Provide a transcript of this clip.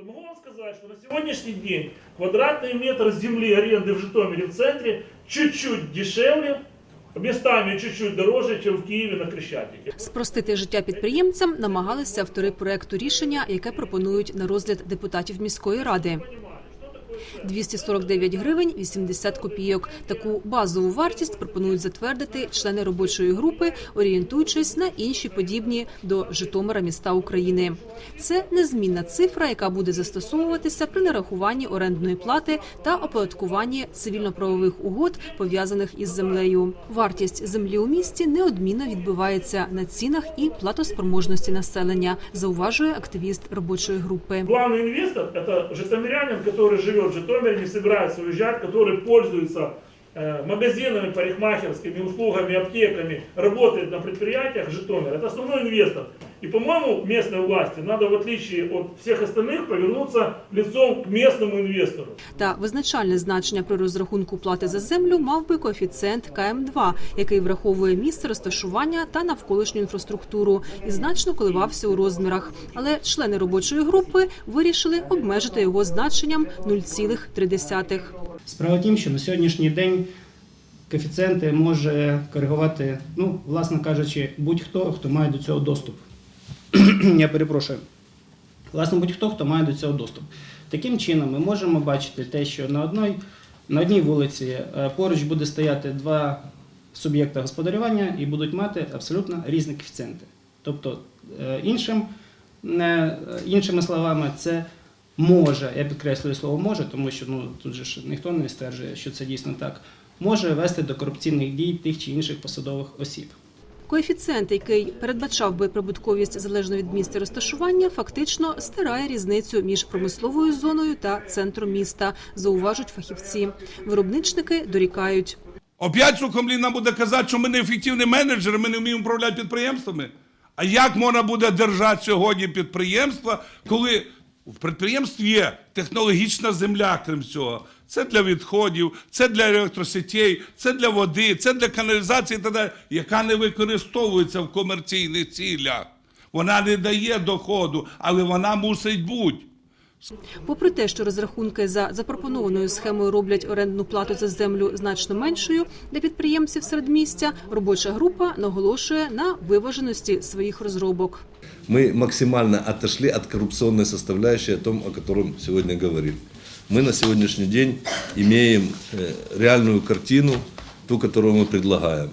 то могу вам сказать, что на сегодняшний день квадратный метр земли аренды в Житомире в центре чуть-чуть дешевле, Містами чуть-чуть дороже, ніж в Києві на Крещатике. Спростити життя підприємцям намагалися автори проекту рішення, яке пропонують на розгляд депутатів міської ради. 249 гривень 80 копійок. Таку базову вартість пропонують затвердити члени робочої групи, орієнтуючись на інші подібні до Житомира міста України. Це незмінна цифра, яка буде застосовуватися при нарахуванні орендної плати та оподаткуванні цивільно-правових угод, пов'язаних із землею. Вартість землі у місті неодмінно відбивається на цінах і платоспроможності населення, зауважує активіст робочої групи. Главный инвестор – это житомирянин, который живет в Житомире, не собирается уезжать, который пользуется э, магазинами, парикмахерскими, услугами, аптеками, работает на предприятиях Житомира. Это основной инвестор. И, по-моему, местной власти надо, в отличие от всех остальных, повернуться лицом к местному инвестору. Та визначальне значення при розрахунку плати за землю мав би коефіцієнт КМ2, який враховує місце розташування та навколишню інфраструктуру і значно коливався у розмірах. Але члени робочої групи вирішили обмежити його значенням 0,3. Справа в тім, що на сьогоднішній день коефіцієнти може коригувати, ну, власне кажучи, будь-хто, хто має до цього доступ. Я перепрошую. Власне, будь-хто, хто має до цього доступ. Таким чином, ми можемо бачити те, що на одній, на одній вулиці е, поруч буде стояти два суб'єкта господарювання і будуть мати абсолютно різні коефіцієнти. Тобто, е, іншим, е, іншими словами, це може, я підкреслюю слово може, тому що ну, тут же ж ніхто не стверджує, що це дійсно так, може вести до корупційних дій тих чи інших посадових осіб. Коефіцієнт, який передбачав би прибутковість залежно від місця розташування, фактично стирає різницю між промисловою зоною та центром міста, зауважують фахівці. Виробничники дорікають. Опять Сухомлін нам буде казати, що ми не ефективні менеджери, ми не вміємо управляти підприємствами. А як можна буде держати сьогодні підприємства, коли в підприємстві є технологічна земля, крім цього? Це для відходів, це для електросетей, це для води, це для каналізації, і так далі, яка не використовується в комерційних цілях. Вона не дає доходу, але вона мусить бути. Попри те, що розрахунки за запропонованою схемою роблять орендну плату за землю значно меншою для підприємців середмістя, робоча група наголошує на виваженості своїх розробок. Мы максимально отошли от коррупционной составляющей, о том, о котором сегодня говорим. Мы на сегодняшний день имеем э, реальную картину, ту, которую мы предлагаем.